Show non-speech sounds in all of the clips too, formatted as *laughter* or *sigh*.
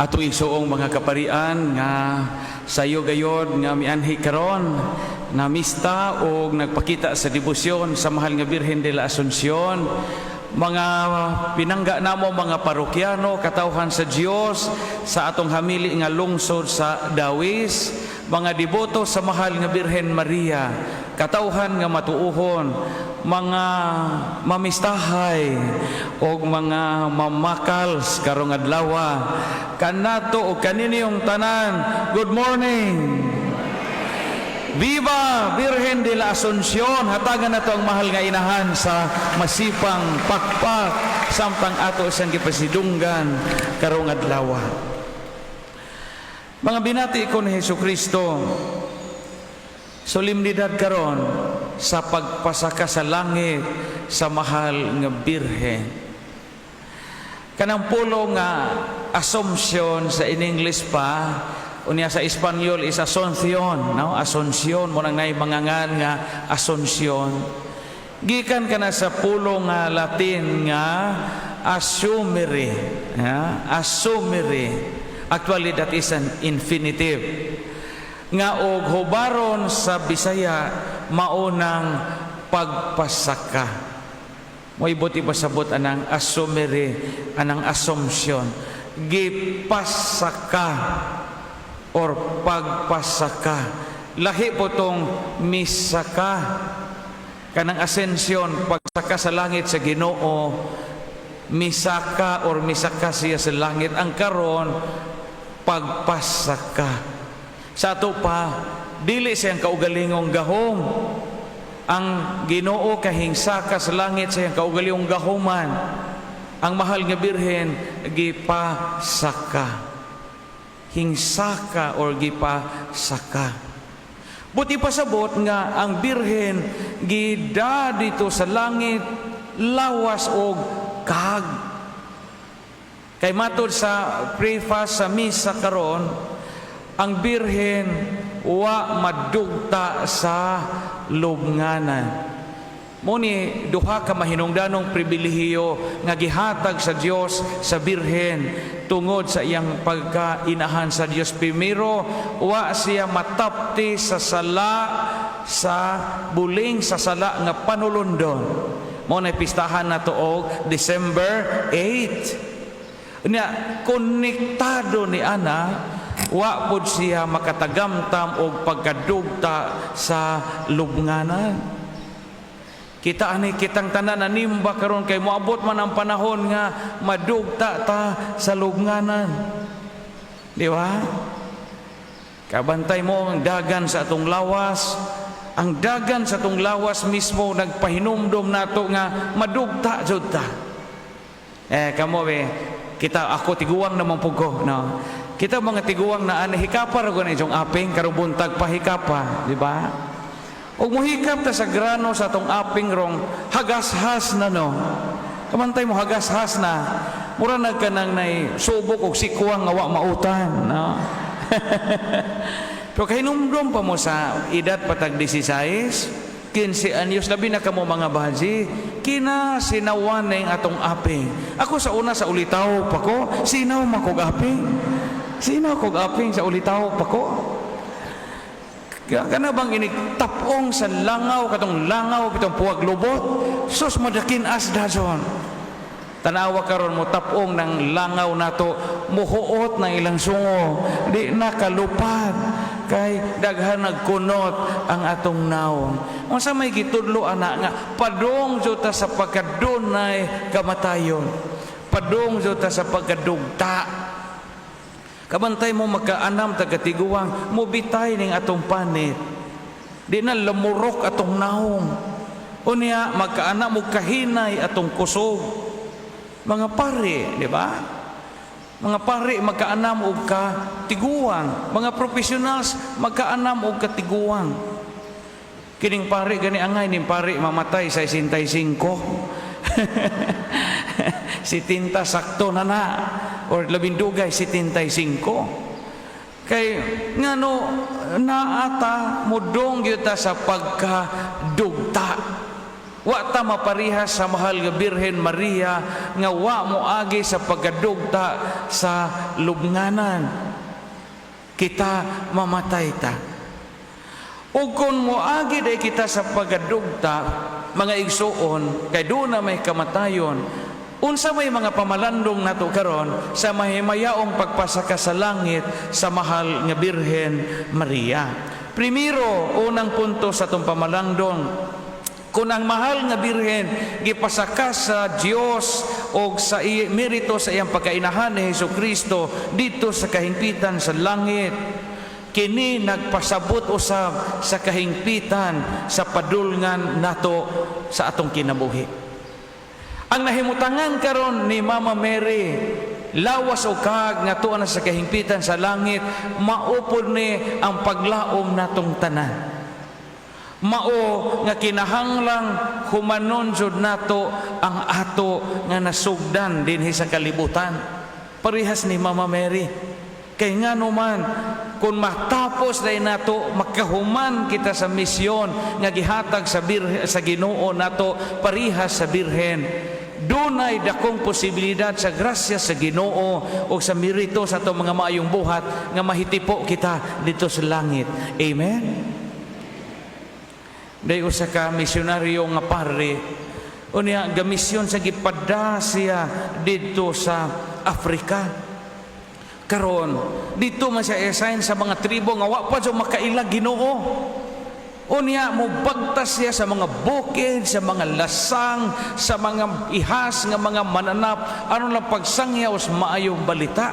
ato isuong mga kaparian nga sayo gayod nga mianhi karon na mista o nagpakita sa debosyon sa mahal nga Birhen de la Asuncion mga pinangga namo mga parokyano katawhan sa Dios sa atong hamili nga lungsod sa Dawis. Mga deboto sa mahal nga Birhen Maria katawhan nga matuuhon mga mamistahay o mga mamakals karong adlaw kanato o kaniniyong tanan good morning. Viva Virgen de la Asuncion hatagan nato ang mahal nga inahan sa masipang pakpak. Samtang ato isang gipasidunggan karong adlaw mga binati ko ni Hesus Kristo solemnidad karon sa pagpasaka sa langit sa mahal nga birhen. Kanang pulo nga assumption sa in English pa unya sa Espanyol is Asuncion no? Asuncion mo nang nay mangangan nga Asuncion. Gikan kana sa pulo nga Latin nga assumere ha? assumere actually that is an infinitive nga og hubaron sa Bisaya maunang pagpasaka. Mo'y buti pasabot anang asumere, anang assumption. Gipasaka or pagpasaka. Lahi po tong misaka. Kanang asensyon, pagsaka sa langit sa ginoo, misaka or misaka siya sa langit. Ang karon, pagpasaka. Sa ato pa, dili siyang kaugalingong gahom. Ang ginoo kahingsaka sa langit siyang kaugalingong gahuman. Ang mahal nga birhen, gipasaka. Hingsaka or gipasaka. Buti pasabot nga ang birhen gida dito sa langit lawas og kag. Kay matod sa preface sa misa karon, ang birhen wa madugta sa lubnganan. Muni duha ka mahinungdanong pribilehiyo nga gihatag sa Dios sa birhen tungod sa iyang pagkainahan sa Dios. Primero, wa siya matapti sa sala sa buling sa sala nga panulundon. Mo na pistahan na tuog December 8. Nya konektado ni ana wa pod siya makatagamtam og pagkadugta sa lubnganan. Kita ani kitang tanan nanimba karon kay moabot man ang panahon nga madugta ta sa lubnganan. Di ba? Kabantay mo ang dagan sa atong lawas. Ang dagan sa atong lawas mismo nagpahinumdom nato nga madugta jud ta. Eh kamo be, kita ako tiguang naman pug ko, no. Kita mga tiguang na ani hikapar ko na itong aping karong buntag di ba? O muhikap ta sa grano sa atong aping rong hagashas na no. Kamantay mo hagashas na. Mura na ka nang nay subok og sikuang nga mautan, no. *laughs* Pero kahinumdom pa mo sa edad patag 16, 15 anyos labi na kamo mga baji kina sinawan na atong aping ako sa una sa ulitaw pa ko sinaw makog aping sinaw kog aping sa ulitaw pa ko kana bang ini tapong sa langaw katong langaw bitong puwag lubot? Sus madakin as dazon. Tanawa karon mo tapong ng langaw nato muhuot ng ilang sungo di nakalupad kay daghan nagkunot ang atong naong unsa may gitudlo ana nga padong juta sa pagkadunay kamatayon. Padong juta sa pagkadugta kabantay mo magkaanam tagatiguang mubitay ning atong panit. Di na lamurok atong naong unya magkaanam mo kahinay atong kusog. Mga pare di ba? Mga pare magkaanam og ka tiguang mga professionals magkaanam og katiguang. Kining pare gani angay ning pare mamatay sa 65 *laughs* si tinta sakto na na or labindugay si 75 kay ngano naata mudong gyud ta sa pagkadugta Wa ta maparihas sa mahal nga Birhen Maria nga wa mo agi sa pagkadugta sa lubnganan. Kita mamatay ta. Ug kung moagi day kita sa pagkadugta, mga igsuon, kay doon na may kamatayon, unsa may mga pamalandong nato karon sa mahimayaong pagpasaka sa langit sa mahal nga Birhen Maria. Primero, unang punto sa itong pamalandong, kung ang mahal nga birhen gipasaka sa Dios o sa merito sa iyang pagkainahan ni Hesus Kristo dito sa kahingpitan sa langit kini nagpasabot usab sa kahingpitan sa padulngan nato sa atong kinabuhi ang nahimutangan karon ni Mama Mary lawas o kag nga tuwa na sa kahingpitan sa langit maupod ni ang paglaom natong tanan. Mao nga kinahanglang humanon jud nato ang ato nga nasugdan dinhi sa kalibutan. Parehas ni Mama Mary. Kay nga man kung matapos dahil nato makahuman kita sa misyon nga gihatag sa bir, sa Ginoo nato parihas sa birhen dunay dakong posibilidad sa grasya sa Ginoo o sa merito sa ato mga maayong buhat nga mahitipo kita dito sa langit amen Day usa ka misyonaryo nga pare unya gamisyon sa gipada siya didto sa Afrika. Karon dito man siya assign sa mga tribo nga wa pa jo makailag Ginoo. Unya mo bagtas siya sa mga bukid, sa mga lasang, sa mga ihas nga mga mananap aron lang pagsangyaw sa maayong balita.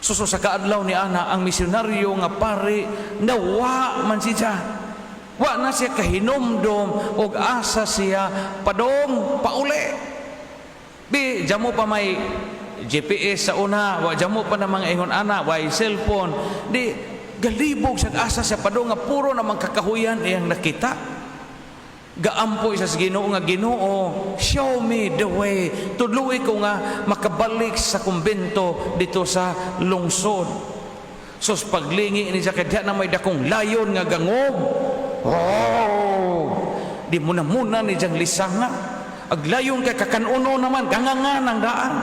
Suso sa kaadlaw ni ana ang misyonaryo nga pare nawa man siya. Wa na siya kahinomdom og asa siya padong pauli. Bi jamo pa may GPS sa una, wa jamo pa na mga ingon ana, wa cellphone. Di galibog sa asa siya padong nga puro namang kakahuyan iyang nakita. Gaampo sa Ginoo nga Ginoo, show me the way. Tudluy ko nga makabalik sa kumbento dito sa lungsod. Sus paglingi ni siya kadya na may dakong layon nga gangob. Oh! Di mo na muna ni diyang lisanga. Aglayon kay kakanuno naman, gangangan ang daan.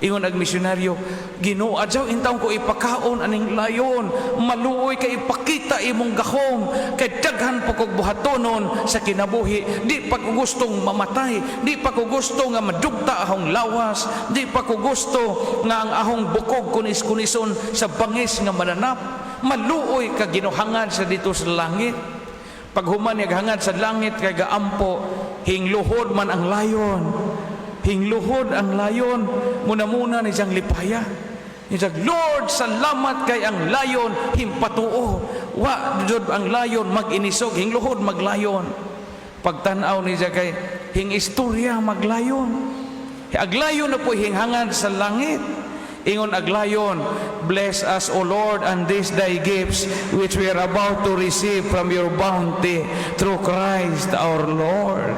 Ingon ag misyonaryo, Ginoo adyaw intaw ko ipakaon aning layon, maluoy kay ipakita imong gahom, kay daghan pa kog buhatonon sa kinabuhi. Di pa ko gustong mamatay, di pa ko gusto nga madugta ahong lawas, di pa ko gusto nga ang ahong bukog kunis-kunison sa bangis nga mananap. Maluoy ka ginuhangad sa dito sa langit. Pag human hangad sa langit kay gaampo, hingluhod man ang layon. Hingluhod ang layon, muna-muna ni siyang lipaya. Niya Lord, salamat kay ang layon himpatuo. Wa jud ang layon mag-inisog, hingluhod maglayon. Pagtanaw ni siya kay hing istorya maglayon. Aglayon na po hinghangad sa langit. Ingon aglayon, bless us, O Lord, and these thy gifts which we are about to receive from your bounty through Christ our Lord.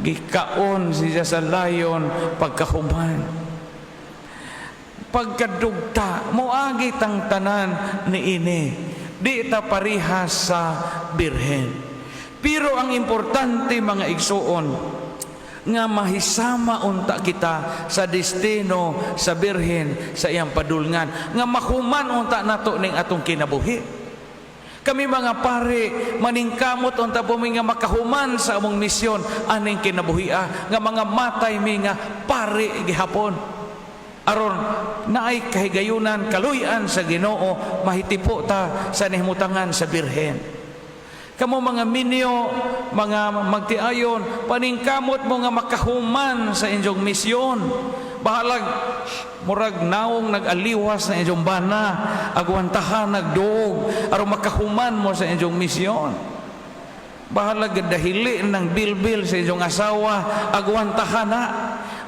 Gikaon siya sa layon pagkahuman. Pagkadugta, moagi tang tanan ni ini. Di ta parihas sa birhen. Pero ang importante mga igsuon, nga mahisama unta kita sa destino sa birhen sa iyang padulngan nga mahuman unta nato ning atong kinabuhi kami mga pare maningkamot unta po nga makahuman sa among misyon. Aning kinabuhia nga mga matay mi nga pare gihapon. Aron naay kahigayunan kaluyan sa Ginoo mahitipo ta sa nihimutangan sa birhen. Kamo mga minyo, mga magtiayon, paningkamot mo nga makahuman sa inyong misyon. Bahalag, murag naong nag-aliwas na inyong bana, agwantahan nagduog, aron makahuman mo sa inyong misyon. Bahalag dahili ng bilbil sa inyong asawa, agwantahan na.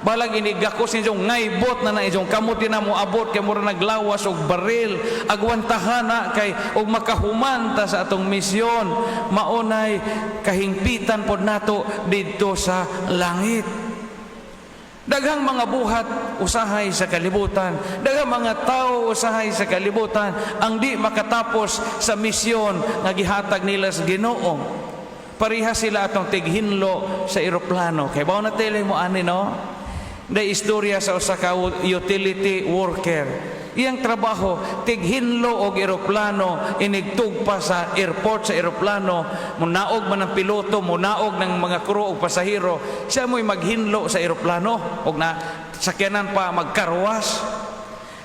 Balag inigakos inyong ngaybot na na inyong kamot na mo abot kay mura naglawas og baril agwantahan na kay og makahuman ta sa atong misyon maunay kahingpitan pod nato didto sa langit Daghang mga buhat usahay sa kalibutan. Daghang mga tao usahay sa kalibutan ang di makatapos sa misyon nga gihatag nila sa Ginoo. pareha sila atong tighinlo sa eroplano. Kay bao na mo ani no? Da istorya sa usa ka utility worker. Iyang trabaho, tighinlo og eroplano, inigtug pa sa airport sa eroplano, munaog man ang piloto, munaog ng mga crew og pasahero, siya mo'y maghinlo sa eroplano, og na sakyanan pa magkarwas.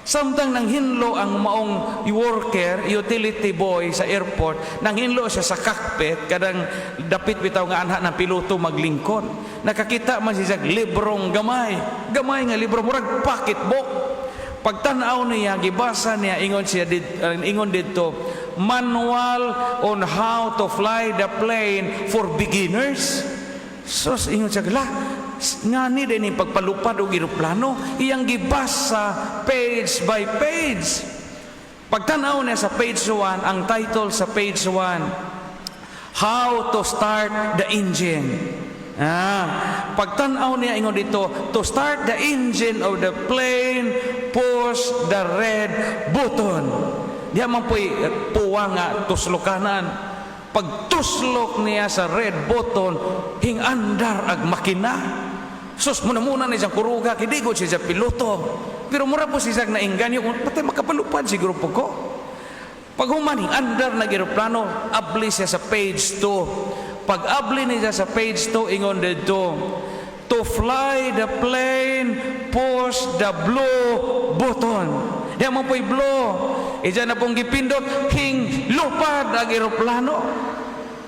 Samtang nang hinlo ang maong worker, utility boy sa airport, nang hinlo siya sa cockpit, kadang dapit bitaw nga anha ng piloto maglingkon. Nakakita man siya librong gamay. Gamay nga libro, murag pocketbook. Pagtanaw niya, gibasa niya, ingon siya dit, uh, ingon dito, manual on how to fly the plane for beginners. So, ingon siya, la, nga ni din yung pagpalupad o eroplano, iyang gibasa page by page. Pagtanaw niya sa page 1, ang title sa page 1, How to Start the Engine. Ah, pagtanaw niya ingon dito, to start the engine of the plane, push the red button. Diya man po'y puwa nga tuslokanan. Pag tuslok niya sa red button, hingandar ag makina. Sus, muna muna ni siyang kuruga, kidigod siya piloto. Pero mura po siya na inganyo, patay makapalupad siguro po ko. Pag humaning andar na aeroplano, abli siya sa page 2. Pag abli niya sa page 2, ingon dito, to fly the plane, push the blue button. Diyan mo po'y blue. Ija na pong gipindot, hing lupad ang aeroplano.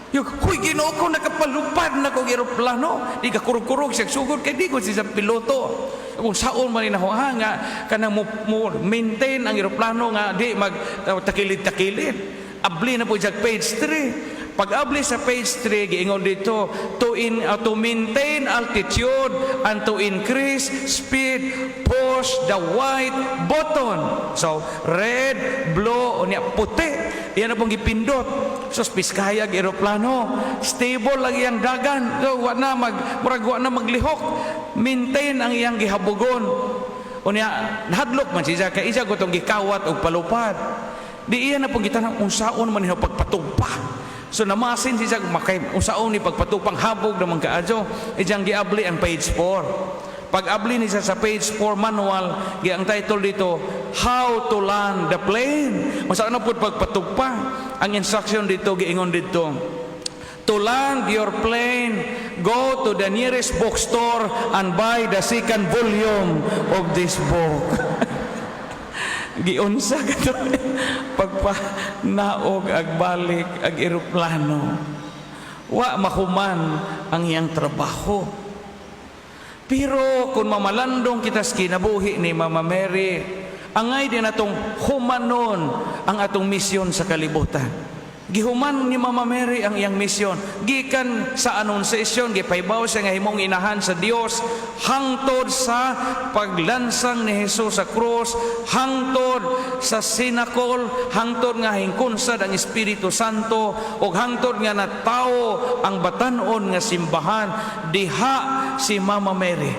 Yung, huy, ginoo ko, nakapalupad na kong aeroplano. Di ka kurog-kurog siya, sugod kay di ko siya piloto. Kung saon man inahuha nga, kanang mo, mo maintain ang aeroplano nga, di mag uh, takilid-takilid. Abli na po siya page 3. Pag abli sa page 3, giingon dito, to, in, uh, to maintain altitude and to increase speed, push the white button. So, red, blue, o niya, puti. Yan na pong gipindot. So, piskayag aeroplano. Stable lagi ang dagan. So, wa na mag, murag wa na maglihok. Maintain ang iyang gihabugon. O niya, nahadlok man siya, kaya isa ko itong gikawat o palupad. Di iya na pong gitanang, unsaon man niya pagpatugpa. So namasin siya makay usaon ni pagpatupang habog naman kaadyo ijang giabli ang page 4. Pag abli ni sa page 4 manual, ang title dito How to land the plane. Usa na pud pagpatugpa. Ang instruction dito giingon dito To land your plane, go to the nearest bookstore and buy the second volume of this book. *laughs* giunsa kato *laughs* pagpa naog ag balik ag eroplano wa mahuman ang iyang trabaho. Pero kung mamalandong kita sa kinabuhi ni Mama Mary angay din atong humanon ang atong misyon sa kalibutan Gihuman ni Mama Mary ang iyang misyon. Gikan sa anunsasyon, gipaybaw siya nga himong inahan sa Dios hangtod sa paglansang ni Jesus sa krus, hangtod sa sinakol, hangtod nga hingkunsad ang Espiritu Santo, o hangtod nga natao ang batanon nga simbahan, diha si Mama Mary.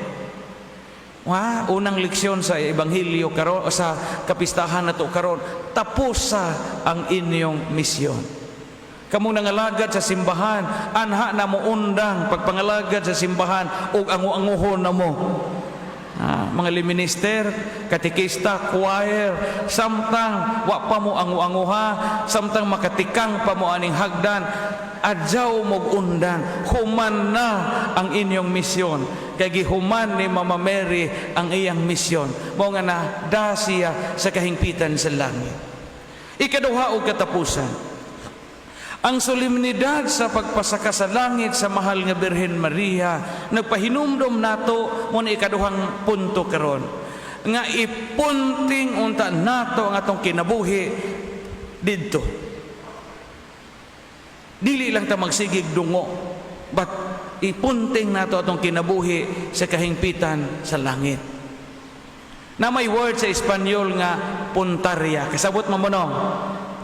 Wa, unang leksyon sa ebanghelyo karon sa kapistahan nato karon tapos sa ang inyong misyon. Kamu nangalagad sa simbahan, anha na mo undang pagpangalagad sa simbahan ug angu-anguhon na mo. Ah, mga liminister, katikista, choir, samtang wa pa mo angu-anguha, samtang makatikang pa mo aning hagdan, adyaw mo undang, human na ang inyong misyon. Kay gihuman ni Mama Mary ang iyang misyon. Mao nga na da siya sa kahingpitan sa langit. Ikaduha og katapusan. Ang solemnidad sa pagpasaka sa langit sa mahal nga Birhen Maria nagpahinumdom nato mo na ikaduhang punto karon nga ipunting unta nato ang atong kinabuhi didto. Dili lang ta magsigig dungo but ipunting nato atong kinabuhi sa kahingpitan sa langit. Na may word sa Espanyol nga puntarya. Kasabot mo mo?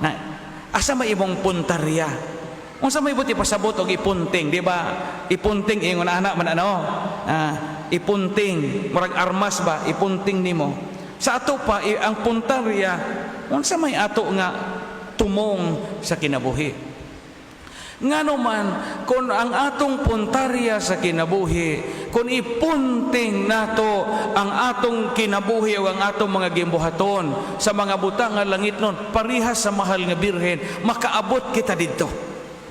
Na, asa may imong puntarya? Kung sa may buti pasabot og ipunting, di ba? Ipunting ingon anak man ano? Ah, ipunting, murag armas ba? Ipunting nimo. Sa ato pa i- ang puntarya, unsa may ato nga tumong sa kinabuhi. Nga man, kung ang atong puntarya sa kinabuhi, kung ipunting nato ang atong kinabuhi o ang atong mga gimbuhaton sa mga butang nga langit nun, parihas sa mahal nga birhen, makaabot kita dito.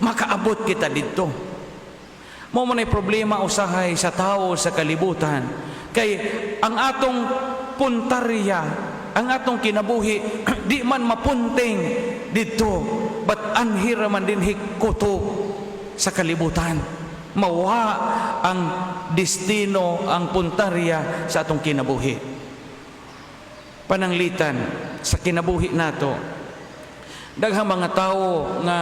Makaabot kita dito. Mo man problema usahay sa tao sa kalibutan. Kay ang atong puntarya, ang atong kinabuhi, *clears throat* di man mapunting dito, but anhira man din hikuto sa kalibutan. Mawa ang destino, ang puntarya sa atong kinabuhi. Pananglitan sa kinabuhi nato. Daghang mga tao nga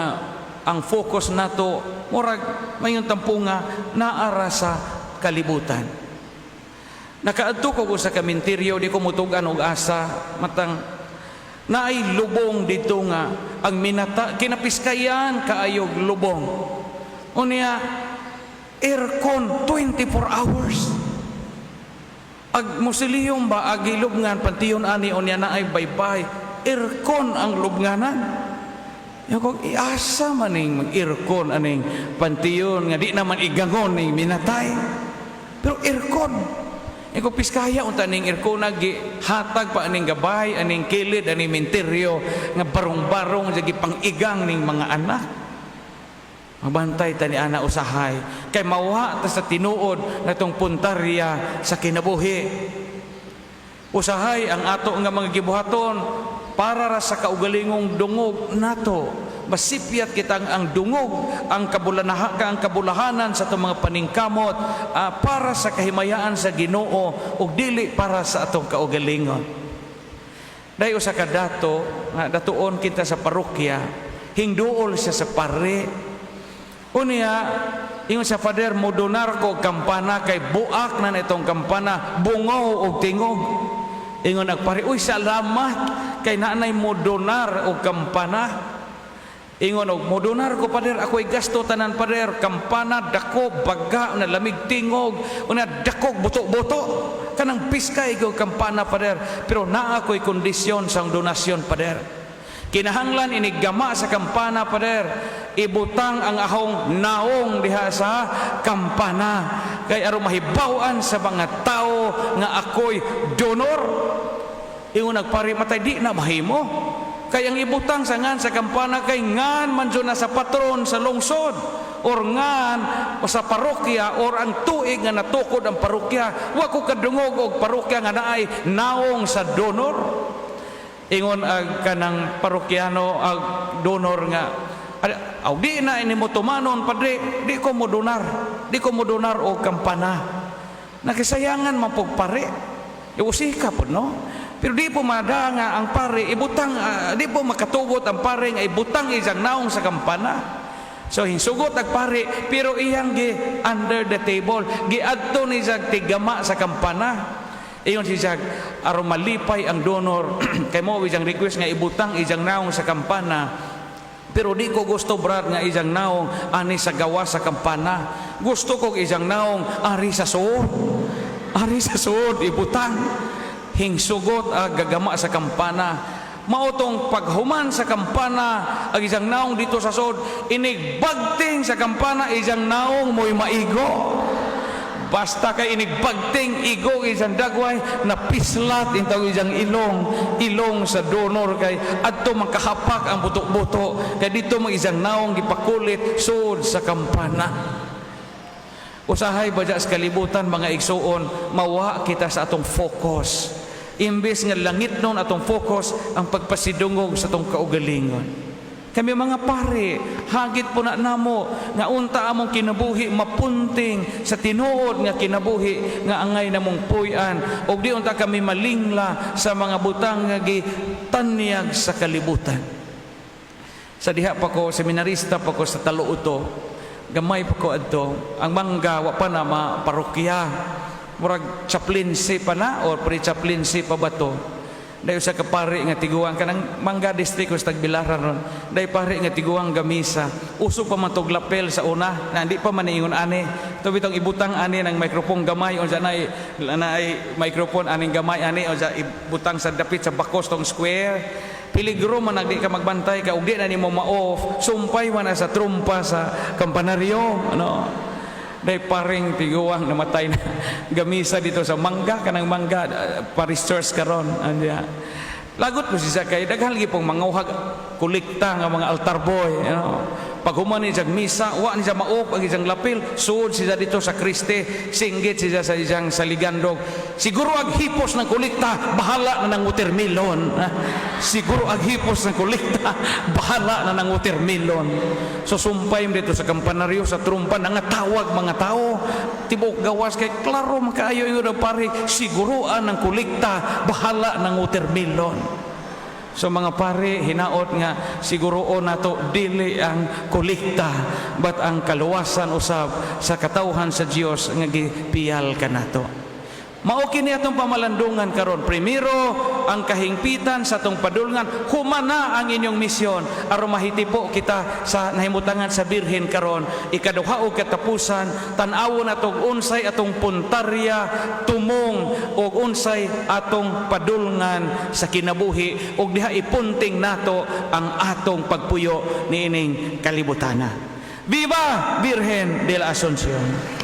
ang focus nato murag mayon tampo nga naara sa kalibutan. Nakaadto ko sa kaminteryo di ko mutugan og asa matang naay lubong dito nga ang minata kinapiskayan kaayog lubong. Unya aircon 24 hours. Ag musiliyom ba ag ilubngan pantiyon ani unya naay baybay aircon ang lubnganan. Yung kung iasa man ning mag-aircon aning pantiyon nga di naman igangon ning minatay. Pero aircon. Kung piskaya unta ning aircon nagi hatag pa aning gabay, aning kilid, aning minteryo nga barong-barong jagi pang-igang ning mga anak. Mabantay ta ni ana usahay kay mawha ta sa tinuod natong puntarya sa kinabuhi. Usahay ang ato nga mga gibuhaton para ra sa kaugalingong dungog nato. Masipyat kita ang, dungog, ang kabulanaha ang kabulahanan sa itong mga paningkamot ah, para sa kahimayaan sa Ginoo ug dili para sa atong kaugalingon. Dayo sa kadato nga datuon kita sa parokya, hingduol siya sa pare. Unya, ingon sa father mo donar ko kampana kay buak na itong kampana bungaw og tingog. Ingon nagpare, uy salamat kay nanay mo donar og kampana. Ingon og mo donar ko pader ako'y gasto tanan pader kampana dako baga na lamig tingog una dako buto-buto kanang piskay ko kampana pader pero naa ko'y kondisyon sang donasyon pader. Kinahanglan inigama sa kampana pader. Ibutang ang ahong naong diha sa kampana. Kay aron mahibaw-an sa mga tao nga ako'y donor. Ingon nagpari matay di na mahimo. Kay ang ibutang sa ngan sa kampana kay ngan man na sa patron sa lungsod or ngan o sa parokya or ang tuig nga natukod ang parokya wa ko kadungog og parokya nga naay naong sa donor ingon ag kanang parokyano ag donor nga aw di na ini mo tumanon padre. Di ko mo donar. Di ko mo donar og kampana. Nakisayangan man pug pare. Usika po no? Pero di po mada nga ang pare ibutang ah, di po makatugot ang pare nga ibutang isang naong sa kampana. So hinsugot ang pare pero iyang gi under the table. Giadto ni sa tigama sa kampana Iyon si Jack, aron malipay ang donor, *clears throat* kay mo isang request nga ibutang isang naong sa kampana, pero di ko gusto brad nga isang naong ani sa gawa sa kampana. Gusto ko isang naong ari sa suod. Ari sa suod, ibutang. Hingsugot ang gagama sa kampana. Mautong paghuman sa kampana ang isang naong dito sa suod, inigbagting sa kampana isang naong mo'y maigo. Basta kay inigbagting igo isang dagway na pislat intaw isang ilong ilong sa donor kay adto makahapak ang buto-buto kay dito mag isang naong gipakulit sud sa kampana. Usahay ba sa kalibutan mga igsuon mawa kita sa atong focus. Imbes nga langit nun atong focus ang pagpasidungog sa atong kaugalingon. Kami mga pare, hagit po na namo nga unta among kinabuhi mapunting sa tinuod nga kinabuhi nga angay namong puy-an. Ug di unta kami malingla sa mga butang nga gitanyag sa kalibutan. Sa diha pa ko seminarista pa ko sa Taluuto, gamay pa ko adto ang mangga wa pa na maparokya. Murag chaplaincy pa na or pre chaplaincy pa ba to Dayo sa kapari nga tiguang kanang mangga district ko sa Tagbilaran ron. Dayo pare nga tiguang gamisa. Uso pa man lapel sa una na hindi pa man ingon ani. Bitong ibutang ani ng microphone gamay unsa na na microphone aning gamay ani unsa ibutang sa dapit sa bakos tong square. Piligro man nagdi ka magbantay ka ug di na nimo ma-off. Sumpay man sa trumpa sa kampanaryo, ano. Day paring tiguang namatay na gamisa dito sa mangga kanang mangga uh, Paris Church karon andya. Lagot ko siya kay daghang lagi pong manguhag kulikta nga mga altar boy, you know. Pag human ni siya misa, wa ni siya maop ang isang lapil, suod siya dito sa Kriste, singgit siya sa isang saligandog. Siguro ag hipos ng kulikta, bahala na ng watermelon. *laughs* Siguro ag hipos ng kulikta, *laughs* bahala na ng watermelon. So sumpay dito sa kampanaryo, sa trumpa, nangatawag mga tao. Tibok gawas kay, klaro makaayo yun pare, siguruan ng kulikta, bahala ng watermelon. So mga pare, hinaot nga siguroon nato dili ang kulikta but ang kaluwasan usab sa katawhan sa Dios nga gipiyal ka nato. Mao kini atong pamalandungan karon. Primero, ang kahingpitan sa atong padulngan, humana ang inyong misyon aron mahitipo kita sa nahimutangan sa birhen karon. Ikaduha og katapusan, tan-awon atong unsay atong puntarya, tumong og unsay atong padulngan sa kinabuhi ug diha ipunting nato ang atong pagpuyo niining kalibutana. Viva Virgen de la Asunción!